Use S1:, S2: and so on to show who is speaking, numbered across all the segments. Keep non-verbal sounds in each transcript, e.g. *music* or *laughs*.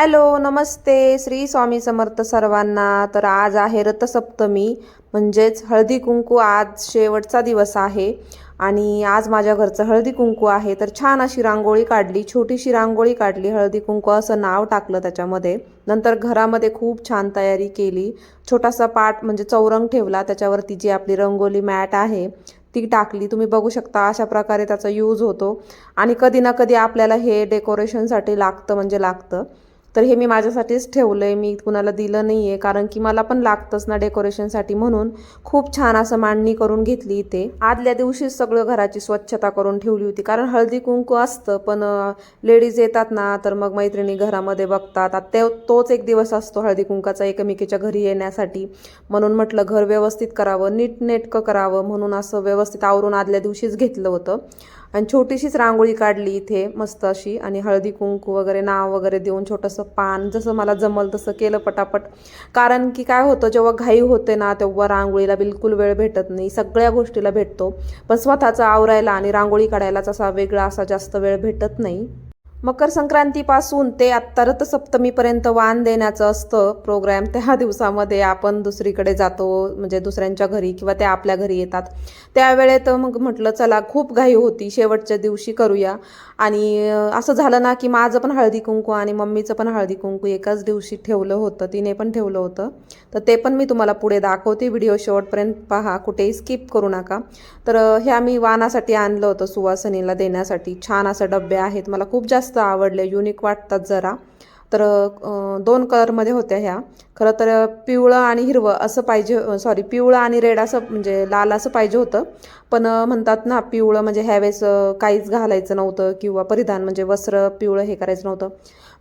S1: Hello नमस्ते. श्री स्वामी समर्थ सर्वांना. तर आज आहे रथसप्तमी. म्हणजेच हळदी कुंकू आज शेवटचा दिवस आहे. आणि आज माझ्या घरचं हळदी कुंकू आहे. तर छान अशी रांगोळी काढली छोटीशी रांगोळी काढली हळदी कुंकू असं नाव टाकलं त्याच्यामध्ये. नंतर घरामध्ये खूप छान तयारी केली. छोटासा पाट म्हणजे चौरंग ठेवला. त्याच्यावरती जी आपली रंगोली मॅट आहे ती टाकली. तुम्ही बघू शकता अशा प्रकारे त्याचा यूज होतो. आणि कधी ना कधी आपल्याला हे डेकोरेशनसाठी लागतं म्हणजे लागतं. तर हे मी माझ्यासाठीच ठेवलं आहे मी कुणाला दिलं नाही आहे कारण की मला पण लागतंच ना डेकोरेशनसाठी म्हणून. खूप छान असं मांडणी करून घेतली इथे. आदल्या दिवशीच सगळं घराची स्वच्छता करून ठेवली होती. कारण हळदी कुंकू असतं पण लेडीज येतात ना तर मग मैत्रिणी घरामध्ये बघतात. आता ते तोच एक दिवस असतो हळदी कुंकाचा एकमेकीच्या घरी येण्यासाठी. म्हणून म्हटलं घर व्यवस्थित करावं नीटनेटकं करावं म्हणून असं व्यवस्थित आवरून आदल्या दिवशीच घेतलं होतं. आणि छोटीशीच रांगोळी काढली इथे मस्त अशी आणि हळदी कुंकू वगैरे नाव वगैरे देऊन छोटंसं पान जसं मला जमल तसं केलं पटापट. कारण की काय होतं जेव्हा घाई होते ना तेव्हा रांगोळीला बिलकुल वेळ भेटत नाही. सगळ्या गोष्टीला भेटतो. पण स्वतःचं आवरायला आणि रांगोळी काढायलाच असा वेगळा असा जास्त वेळ भेटत नाही. मकर संक्रांतीपासून ते आत्ता रथसप्तमीपर्यंत वाण देण्याचं असतं प्रोग्रॅम त्या दिवसामध्ये आपण दुसरीकडे जातो म्हणजे दुसऱ्यांच्या घरी किंवा त्या आपल्या घरी येतात. त्यावेळेत मग म्हटलं चला खूप घाई होती. शेवटच्या दिवशी करूया. आणि असं झालं ना की माझं पण हळदी कुंकू आणि मम्मीचं पण हळदी कुंकू एकाच दिवशी ठेवलं होतं. तिने पण ठेवलं होतं. तर ते पण मी तुम्हाला पुढे दाखवते. व्हिडिओ शेवटपर्यंत पहा. कुठेही स्किप करू नका. तर हे आम्ही वाणासाठी आणलं होतं सुवासनीला देण्यासाठी. छान असं डबे आहेत. मला खूप जास्त जास्त आवडले युनिक वाटतात जरा. तर दोन कलरमध्ये होत्या ह्या. खरं तर पिवळं आणि हिरवं असं पाहिजे सॉरी पिवळं आणि रेड असं म्हणजे लाल असं पाहिजे होतं. पण म्हणतात ना पिवळं म्हणजे ह्यावेळेस काहीच घालायचं नव्हतं किंवा परिधान म्हणजे वस्त्र पिवळं हे करायचं नव्हतं.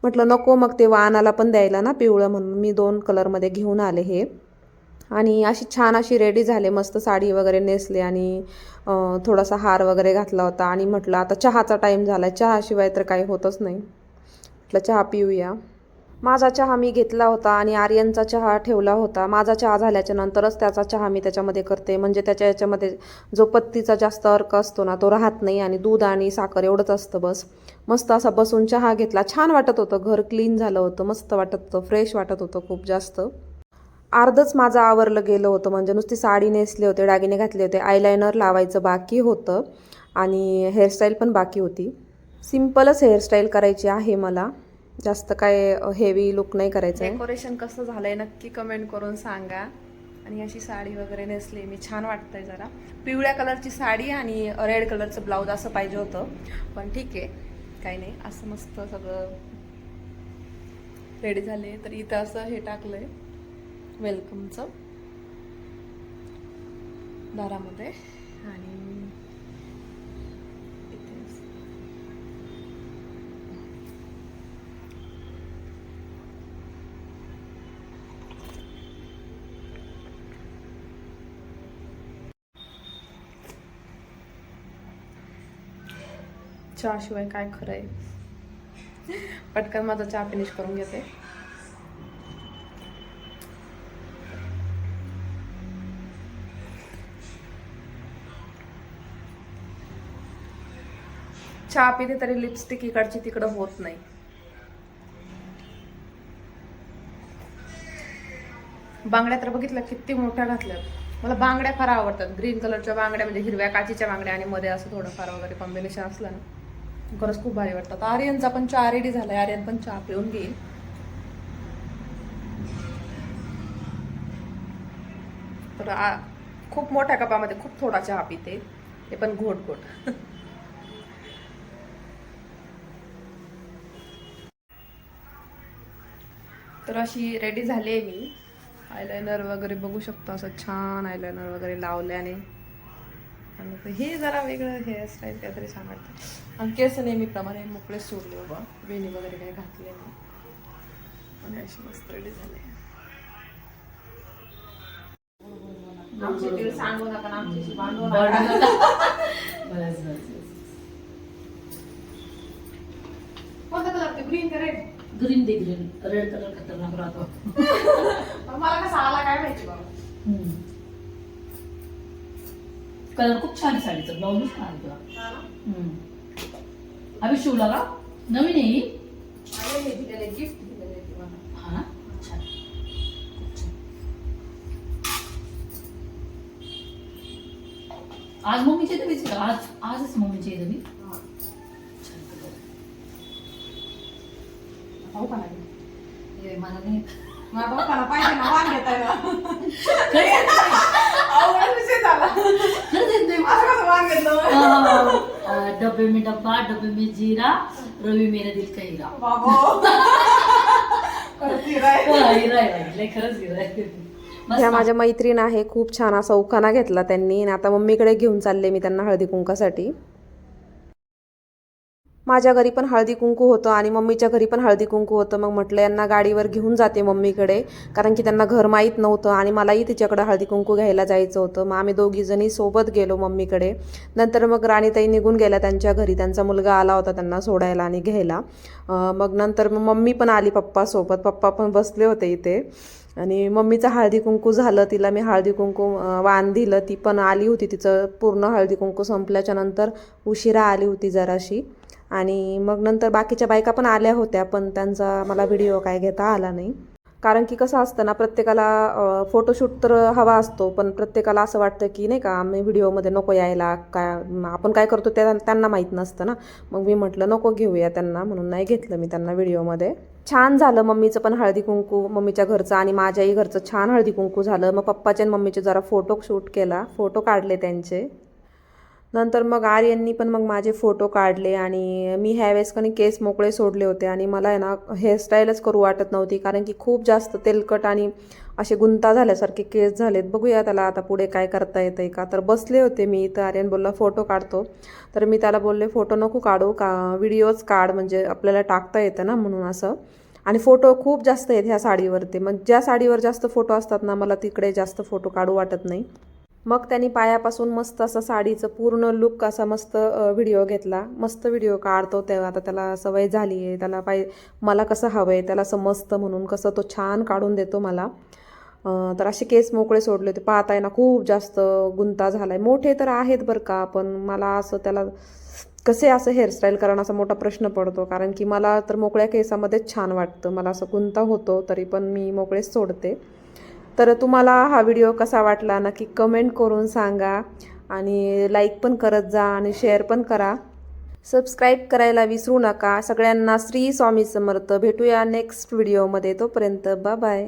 S1: म्हटलं नको मग ते वाहनाला पण द्यायला ना पिवळं म्हणून. मी दोन कलरमध्ये घेऊन आले हे. आणि अशी छान अशी रेडी झाले मस्त साडी वगैरे नेसले आणि थोडासा हार वगैरे घातला होता आणि म्हटलं आता चहाचा टाईम झाला आहे चहाशिवाय तर काही होतच नाही. म्हटलं चहा पिऊया. माझा चहा मी घेतला होता आणि आर्यनचा चहा ठेवला होता. माझा चहा झाल्याच्या नंतरच त्याचा चहा मी त्याच्यामध्ये करते. म्हणजे त्याच्या याच्यामध्ये जो पत्तीचा जास्त अर्क असतो ना तो राहत नाही आणि दूध आणि साखर एवढंच असतं बस. मस्त असा बसून चहा घेतला. छान वाटत होतं. घर क्लीन झालं होतं. मस्त वाटत होतं. फ्रेश वाटत होतं खूप जास्त. अर्धच माझं आवरलं गेलं होतं. म्हणजे नुसती साडी नेसले होते दागिने घातले होते आयलायनर लावायचं बाकी होतं आणि हेअरस्टाईल पण बाकी होती. सिम्पलच हेअरस्टाईल करायची आहे मला. जास्त काय हेवी लुक नाही करायचं डेकोरेशन कसं झालंय नक्की कमेंट करून सांगा. आणि अशी साडी वगैरे नेसली मी छान वाटतंय जरा. पिवळ्या कलरची साडी आणि रेड कलरचं ब्लाऊज असं पाहिजे होतं. पण ठीक आहे काही नाही. असं मस्त सगळं रेडी झाले. तर इथं असं हे टाकलंय. वेलकमचं. दारामध्ये. आणि चहाशिवाय काय खरं आहे पटकन माझा चहा फिनिश करून घेते. चहा पिते तरी लिपस्टिक इकडची तिकडं होत नाही. बांगड्या तर बघितल्या किती मोठ्या घातल्या मला बांगड्या फार आवडतात. ग्रीन कलरच्या बांगड्या म्हणजे हिरव्या काचीच्या बांगड्या आणि मध्ये असं थोडंफार वगैरे कॉम्बिनेशन असलं ना खरंच खूप भारी वाटतात. आर्यनचा पण चहा रेडी झालाय. आर्यन पण चहा पिऊन घेईल. तर आ- खूप मोठ्या कपामध्ये खूप थोडा चहा पिते. ते पण घोट घोट *laughs* तर अशी रेडी झाली आहे मी. आयलायनर वगैरे बघू शकतो असं छान आयलायनर वगैरे लावल्याने. आणि ते हे जरा वेगळं हेअरस्टाईल काहीतरी छान वाटतं आणि केस नेहमीप्रमाणे मोकळे सोडले बाबा. वेणी वगैरे काही घातले नाही. आणि अशी मस्त रेडी झाले. कोणता कलर ते ग्रीन का रेड
S2: ग्रीन दे ग्रीन रेड कलर खतरनाक राहतो. *laughs*
S1: मला कसा आला काय माहिती
S2: कलर खूप छान साडीचा ब्लाऊज छान आहे तुला अभि शिवला का? नवीन आहे
S1: गिफ्ट हा ना?
S2: आज मम्मीचे तुम्हीच आज आजच मम्मीचे
S3: तुम्ही का नाही.
S2: हे मला नाही
S3: पाहिजे ना घेता विषय झाला. असं कसं घेतलं
S2: डब्बे में डब्बा डब्बे में जीरा रवी मेरा दिल का हिरा.
S3: खरंच.
S2: हा.
S1: ह्या माझ्या मैत्रीण आहे खूप छान असा उखाणा घेतला त्यांनी. आणि आता मम्मीकडे घेऊन चालले मी त्यांना हळदी कुंकासाठी माझ्या घरी पण हळदी कुंकू होतं आणि मम्मीच्या घरी पण हळदी कुंकू होतं. मग म्हटलं यांना गाडीवर घेऊन जाते मम्मीकडे कारण की त्यांना घर माहीत नव्हतं आणि मलाही तिच्याकडे हळदी कुंकू घ्यायला जायचं होतं. मग आम्ही दोघीजणी सोबत गेलो मम्मीकडे. नंतर मग राणीताई निघून गेल्या त्यांच्या घरी. त्यांचा मुलगा आला होता त्यांना सोडायला आणि घ्यायला. मग नंतर मग मम्मी पण आली पप्पासोबत पप्पा पण बसले होते इथे. आणि मम्मीचं हळदी कुंकू झालं. तिला मी हळदी कुंकू वाण दिलं. ती पण आली होती. तिचं पूर्ण हळदी कुंकू संपल्याच्या नंतर उशिरा आली होती जराशी. आणि मग नंतर बाकीच्या बायका पण आल्या होत्या पण त्यांचा मला व्हिडिओ काय घेता आला नाही. कारण की कसं असतं ना प्रत्येकाला फोटोशूट तर हवा असतो पण प्रत्येकाला असं वाटतं की नाही का आम्ही व्हिडिओमध्ये नको यायला काय आपण काय करतो ते त्यांना माहीत नसतं ना. मग मी म्हटलं नको घेऊया त्यांना म्हणून नाही घेतलं मी त्यांना व्हिडिओमध्ये. छान झालं मम्मीचं पण हळदी कुंकू मम्मीच्या घरचं आणि माझ्याही घरचं छान हळदी कुंकू झालं. मग पप्पाचे आणि मम्मीचे जरा फोटो शूट केला फोटो काढले त्यांचे. नंतर मग आर्यननी पण मग माझे फोटो काढले आणि मी ह्यावेळेस कणी केस मोकळे सोडले होते आणि मला आहे ना हेअरस्टाईलच करू वाटत नव्हती कारण की खूप जास्त तेलकट आणि असे गुंता झाल्यासारखे केस झालेत. बघूया त्याला आता पुढे काय करता येतं आहे का? तर बसले होते मी तर आर्यन बोलला फोटो काढतो. तर मी त्याला बोलले फोटो नको काढू का व्हिडिओज काढ म्हणजे आपल्याला टाकता येतं ना म्हणून असं. आणि फोटो खूप जास्त आहेत ह्या साडीवरती. मग ज्या साडीवर जास्त फोटो असतात ना मला तिकडे जास्त फोटो काढू वाटत नाही. मग त्यांनी पायापासून मस्त असं साडीचं पूर्ण लुक असा मस्त व्हिडिओ घेतला. मस्त व्हिडिओ काढतो तेव्हा. आता त्याला सवय झाली आहे त्याला पाय मला कसं हवं आहे त्याला समजतं म्हणून कसं तो छान काढून देतो मला. तर असे केस मोकळे सोडले होते. पाहताय ना खूप जास्त गुंता झाला आहे मोठे तर आहेत बरं का पण मला असं त्याला कसे असं हेअरस्टाईल करणं असा मोठा प्रश्न पडतो. कारण की मला तर मोकळ्या केसामध्येच छान वाटतं. मला असं गुंता होतो तरी पण मी मोकळेच सोडते. तर तुम्हाला हा व्हिडिओ कसा वाटला नक्की कमेंट करून सांगा आणि लाईक पण करत जा आणि शेअर पण करा. सबस्क्राईब करायला विसरू नका. सगळ्यांना श्री स्वामी समर्थ. भेटूया नेक्स्ट व्हिडिओमध्ये. तोपर्यंत बा बाय.